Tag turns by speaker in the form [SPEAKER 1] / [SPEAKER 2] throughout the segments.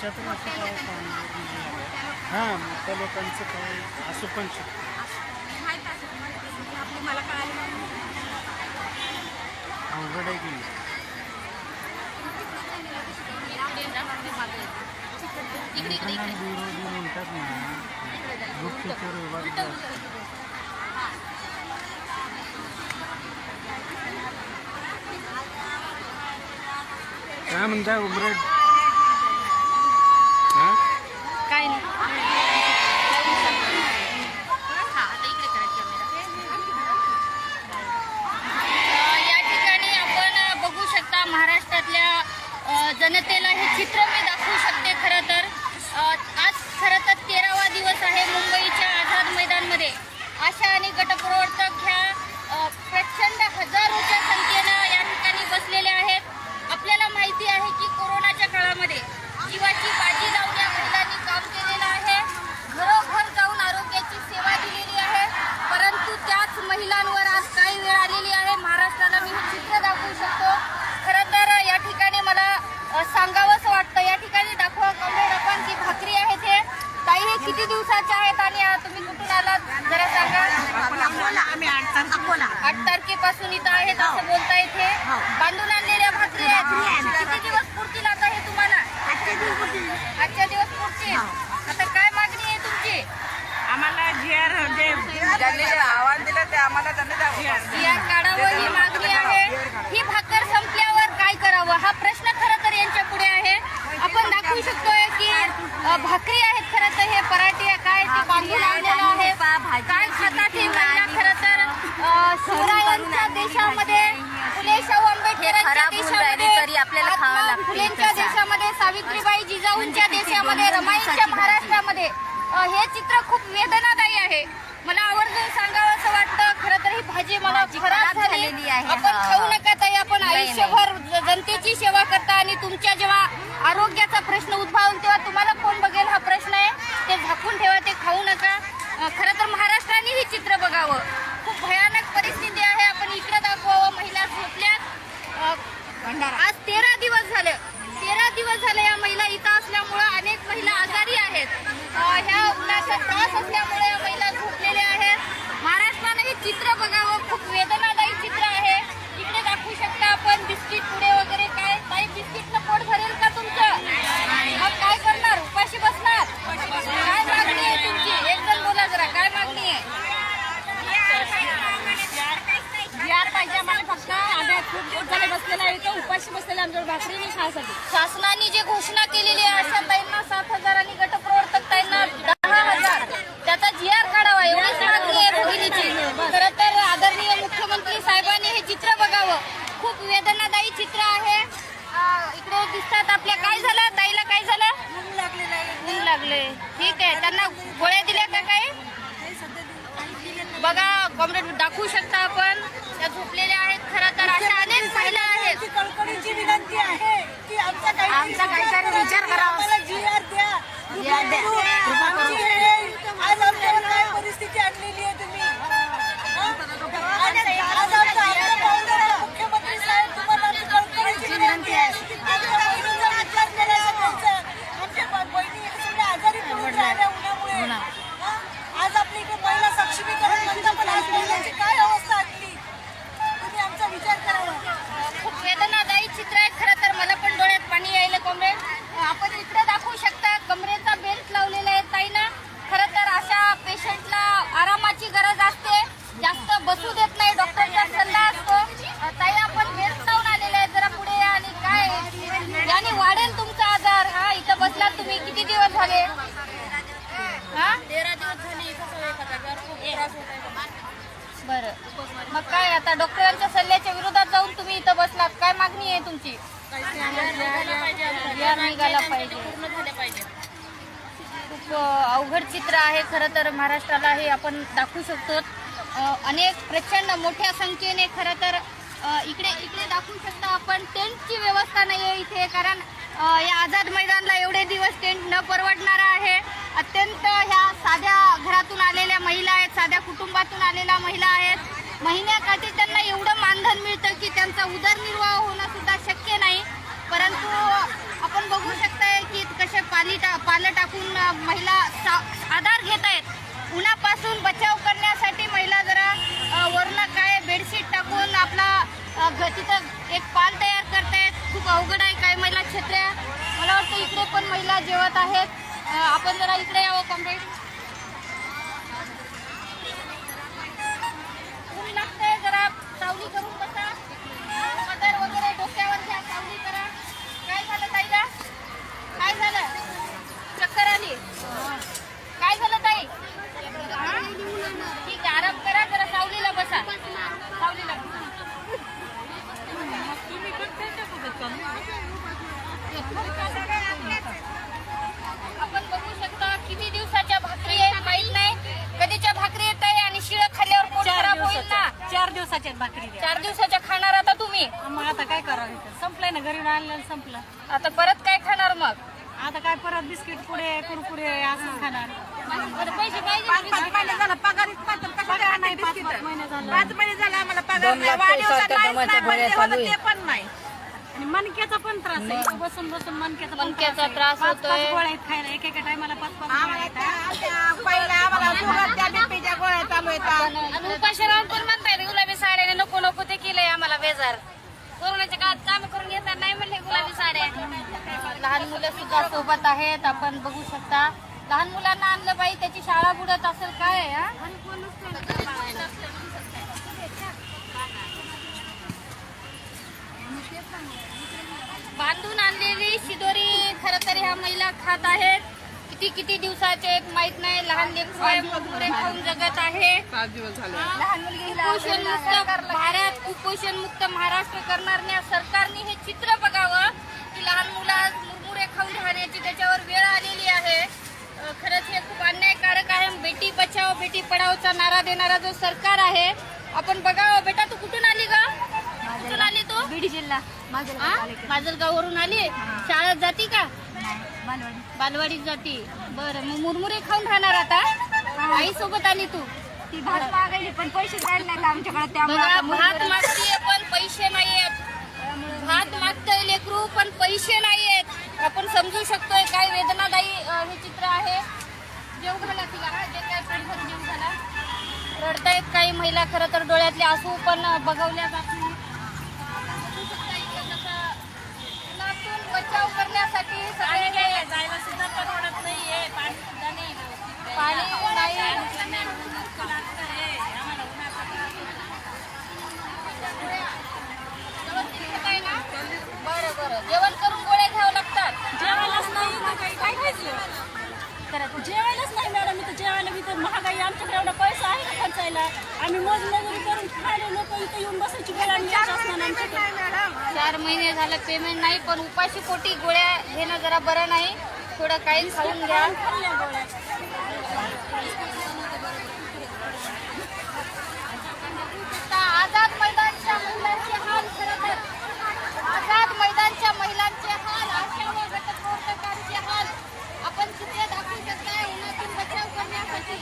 [SPEAKER 1] आमच्यातून असं काय काम हां मोठ्या लोकांचं काय असू पण शकतो
[SPEAKER 2] मला
[SPEAKER 1] अवघड आहे की नाही? लिखाणात विरोधी म्हणतात ना गुप्तचर विभाग जे असतो. काय म्हणताय उमरेड हां
[SPEAKER 2] काय नाही
[SPEAKER 3] या ठिकाणी आपण बघू शकता महाराष्ट्रातल्या जनतेला हे चित्र मी किती दिवसाच्या आहेत आणि तुम्ही कुठून आलात? जरा सांगा.
[SPEAKER 2] आम्ही
[SPEAKER 3] आठ तारखेपासून इथं आहेत असं बोलता येते. बांधून आणलेल्या भाकरी आहेत. किती दिवस पुरतील आता हे तुम्हाला? आजच्या दिवस पुरतील. आता काय मागणी आहे तुमची?
[SPEAKER 2] आम्हाला जी आर जे ज्यांनी जे आव्हान दिलं ते आम्हाला त्यांनी
[SPEAKER 3] काढावं ही मागणी आहे. ही भाकर संपल्यावर काय करावं? हा प्रश्न खरं तर यांच्या पुढे आहे आपण दाखवू शकतोय की भाकरी आहेत खरं तर हे पराठे काय ते बांधून आणलेलं आहे काय खातात हे महिला खरं तर शिवरायांच्या देशामध्ये फुले शाहू आंबेडकरांच्या देशामध्ये फुलेंच्या. देशामध्ये सावित्रीबाई जिजाऊंच्या देशामध्ये रमाईच्या महाराष्ट्रामध्ये हे चित्र खूप वेदनादायी आहे.
[SPEAKER 4] आहे.
[SPEAKER 3] आपण. खाऊ नका ताई आपण आयुष्यभर जनतेची सेवा करता आणि तुमच्या जेव्हा आरोग्याचा प्रश्न उद्भवून तेव्हा तुम्हाला कोण बघेल हा प्रश्न आहे ते झाकून ठेवा ते खाऊ नका अ, खरं तर महाराष्ट्राने हे चित्र बघावं खूप भयानक परिस्थिती आहे आपण इकडे दाखवावं महिला झोपल्यात अ, आज तेरा दिवस झाले तेरा दिवस झाले या महिला इथं असल्यामुळं अनेक महिला आजारी आहेत अ, ह्या उन्हाचा त्रास असल्यामुळे या महिला झोपलेल्या आहेत महाराष्ट्राने हे चित्र बघावं खूप वेदनादायी चित्र आहे इकडे दाखवू शकता आपण बिस्किट पुढे वगैरे काय काही बिस्किटनं पोट भरेल का तुमचं मग काय करणार उपाशी बसणार काय मागणी आहे तुमची एक जण बोला जरा काय मागणी आहे
[SPEAKER 2] जीआर पाहिजे आम्हाला फक्त आम्ही खूप दिवस झाले बसलेला आहे इथं उपाशी बसलेला आमच्याकडे भाकरी नाही खायसाठी
[SPEAKER 3] शासनाने जे घोषणा केलेली आहे अशा ताईंना सात हजार आणि गटप्रवर्तक ताईंना दहा हजार त्याचा जी आर काढावा एवढीच मागणी आहे भगिनीची खरं तर आदरणीय मुख्यमंत्री साहेबांनी हे चित्र बघावं खूप वेदनादायी चित्र आहे अं, इकडे दिसतात आपल्या. काय झालं? ताईला काय झालं? ऊन लागले ठीक आहे. त्यांना गोळ्या दिल्या का काय बघा कॉम्रेड दाखवू शकता आपण. त्या झोपलेल्या आहेत खरं तर. अशा अनेक महिला आहेत.
[SPEAKER 5] आमचा काही
[SPEAKER 4] काहीतरी विचार करावा.
[SPEAKER 5] द्या.
[SPEAKER 4] कृपा करून.
[SPEAKER 5] आज आमच्यावर काय परिस्थिती आणलेली आहे तुम्ही हा? आणि आज आमचा आपला पाहुणा आहे, मुख्यमंत्री साहेब तुम्हाला आमची कळकळीची विनंती आहे आमच्या बहिणीचा विचार करायला पाहिजे. आमच्या ब- बहिणी सगळ्या आजारी पडून राहिल्या उन्हामुळे हा? आज आपल्या इकडे महिला सक्षमीकरण म्हणता पण आज महिलांची काय अवस्था आणली तुम्ही आमचा विचार करावा
[SPEAKER 3] खूप वेदनादायी चित्र आहे खरं तर मला पण डोळ्यात पाणी यायला कॉम्रेड आपण इकडे दाखवू शकता कमरेचा बेल्ट लावलेला आहे ताईना खरं तर अशा पेशंटला आरामाची गरज असते जास्त बसू देत नाही डॉक्टरचा सल्ला असतो अ, ताई आपण बेल्ट लावून आलेले आहे जरा पुढे या आणि काय याने वाढेल तुमचा आजार हा इथं बसलात तुम्ही किती दिवस झाले हा
[SPEAKER 2] तेरा दिवस झाले इथं सवय खाता खूप त्रास होत आहे
[SPEAKER 3] बरं मग काय आता डॉक्टरांच्या सल्ल्याच्या विरोधात जाऊन तुम्ही इथं बसलात काय मागणी आहे तुमची
[SPEAKER 2] पाहिजे
[SPEAKER 3] या निघाला पाहिजे. खूप अवघड चित्र आहे. खरं तर महाराष्ट्राला हे आपण दाखवू शकतो. अनेक प्रचंड मोठ्या संख्येने खरं तर इकडे इकडे दाखवू शकता आपण. टेंटची व्यवस्था नाही आहे इथे कारण या आझाद मैदानला एवढे दिवस टेंट न परवडणारा आहे. अत्यंत ह्या साध्या घरातून आलेल्या महिला आहेत साध्या कुटुंबातून आलेल्या महिला आहेत. महिन्याकाठी त्यांना एवढं मानधन मिळतं की त्यांचा उदरनिर्वाह होणं सुद्धा शक्य नाही. परंतु आपण बघू शकताय की कसे पाणी टा पालं टाकून महिला सा- आधार घेत आहेत उन्हापासून बचाव करण्यासाठी महिला जरा वरून काय बेडशीट टाकून आपला तिथं एक पाल तयार करतायत. खूप अवघड आहे काही महिला छत्र्या. मला वाटतं इकडे पण महिला जेवत आहेत. आपण जरा इकडे यावं कॉम्रेड ऊन लागतंय जरा सावली करून काय झालं ताईला काय झालं? चक्कर आली काय झालं ताई? ठीक आहे आराम करा जरा सावलीला बसा. सावलीला आपण बघू शकता किती दिवसाच्या भाकरी आहेत माहीत नाही. कधीच्या भाकरी येत आहे आणि शिळ खाल्ल्यावर पोट
[SPEAKER 2] चार
[SPEAKER 3] खराब होईल ना?
[SPEAKER 2] दिवसाच्या चार दिवसाच्या भाकरी
[SPEAKER 3] चार दिवसाच्या आता तुम्ही?
[SPEAKER 2] मग आता काय करावं संपलंय ना घरी आणलेलं संपलं.
[SPEAKER 3] आता परत काय खाणार मग?
[SPEAKER 2] आता काय परत बिस्किट पुढे कुरकुरे असं खाणार.
[SPEAKER 3] पैसे
[SPEAKER 4] पाच महिने झालं पगारीच पाच कसं
[SPEAKER 2] पगार
[SPEAKER 4] काय
[SPEAKER 2] नाही, पाच-
[SPEAKER 4] बिस्किट?
[SPEAKER 2] पाच महिने झालं.
[SPEAKER 4] पाच महिने झालं आम्हाला पगार नाही. वाढदिवसात नाहीच नाही म्हणले होतं ते पण नाही.
[SPEAKER 2] आणि पण त्रास आहे. बसून बसून मणक्याचा पण आहे.
[SPEAKER 3] त्रास
[SPEAKER 2] पाच-
[SPEAKER 3] होतोय.
[SPEAKER 2] पाच गोळ्या आहेत खायला. एक एका टायमाला पाच पाच गोळ्या आहेत
[SPEAKER 4] त्या- त्या पहिल्या आम्हाला बीपीच्या गोळ्या चालू येतात
[SPEAKER 3] आणि उपाशी राहून पण साड्याने नको नको ते केलंय आम्हाला बेजार. कोरोनाच्या काळात काम करून घेतात नाही म्हणले गुलाबी साड्या. लहान मुलं सुद्धा सोबत आहेत आपण बघू शकता. लहान मुलांना आणलं बाई त्याची शाळा बुडत असेल काय बांधून आणलेली शिदोरी खर तर ह्या महिला खात आहेत. किती किती दिवसाचे आहेत माहीत नाही. लहान लेकरू आहे मुरमुरे खाऊन जगत आहे. कुपोषण मुक्त भारत कुपोषण मुक्त महाराष्ट्र करणाऱ्या सरकारने हे चित्र बघावं की लहान मुला मुरमुरे खाऊन राहण्याची त्याच्यावर वेळ आलेली आहे. खरंच हे खूप अन्यायकारक आहे. बेटी बचाव बेटी पढाओचा नारा देणारा जो सरकार आहे आपण बघावं. बेटा तू कुठून आली ग? कुठून आली तू?
[SPEAKER 2] बीड जिल्हा.
[SPEAKER 3] हा? माजलगाववरून आली? शाळेत जाती का? बालवाडीत जाती. बरं मग मुरमुरे खाऊन राहणार आता? आई सोबत आली तू?
[SPEAKER 2] ती भात मागायली पण पैसे द्यायला नाही आमच्याकडे? त्यामुळे
[SPEAKER 3] बघा
[SPEAKER 2] आता
[SPEAKER 3] भात मागतीये पण पैसे नाहीयेत. भात मागतंय लेकरू पण पैसे नाहीयेत. आपण समजू शकतोय काय वेदनादायी अ, हे चित्र आहे. जेव घाला तिला जे काय पेट भरून जेव घाला. रडतायत काही महिला खरं तर डोळ्यातले आसू पण बघवल्या जात नाही बघू शकता इथे कसं उन्हातून बचाव करण्यासाठी सगळे जायला सुद्धा परवडत नाहीये पाणी सुद्धा नाही पाणी नाही व्यवस्थित खाताय ना? बरं बरं जेवण करून गोळ्या घ्यावं लागतात
[SPEAKER 2] जेवायलाच नाही तर काही काय खायचं जेवायलाच नाही मॅडम इथं जेवायला मी तर महागाई आमच्याकडे एवढा पैसा आहे का खर्चायला आम्ही मोजमजुरी करून खायला लोक इथं येऊन बसायची वेळ आणि यायचं असणार आमच्याकडे
[SPEAKER 3] चार महिने झालं पेमेंट नाही पण उपाशी पोटी गोळ्या घेणं जरा बरं नाही. थोडं काही खाऊन घ्या.
[SPEAKER 2] खाल्ल्या
[SPEAKER 3] आझाद मैदानच्या महिलांचे हाल खरं तर आझाद मैदानच्या महिलांचे हाल आशा व गटप्रवर्तकांचे हाल. आपण चित्र दाखवू शकताय उन्हातून बचाव करण्यासाठी?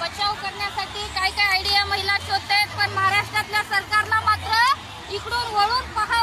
[SPEAKER 3] बचाव करण्यासाठी काय काय आयडिया महिला शोधतायत? पण महाराष्ट्रातल्या सरकारला इकडून वळून
[SPEAKER 2] पहा.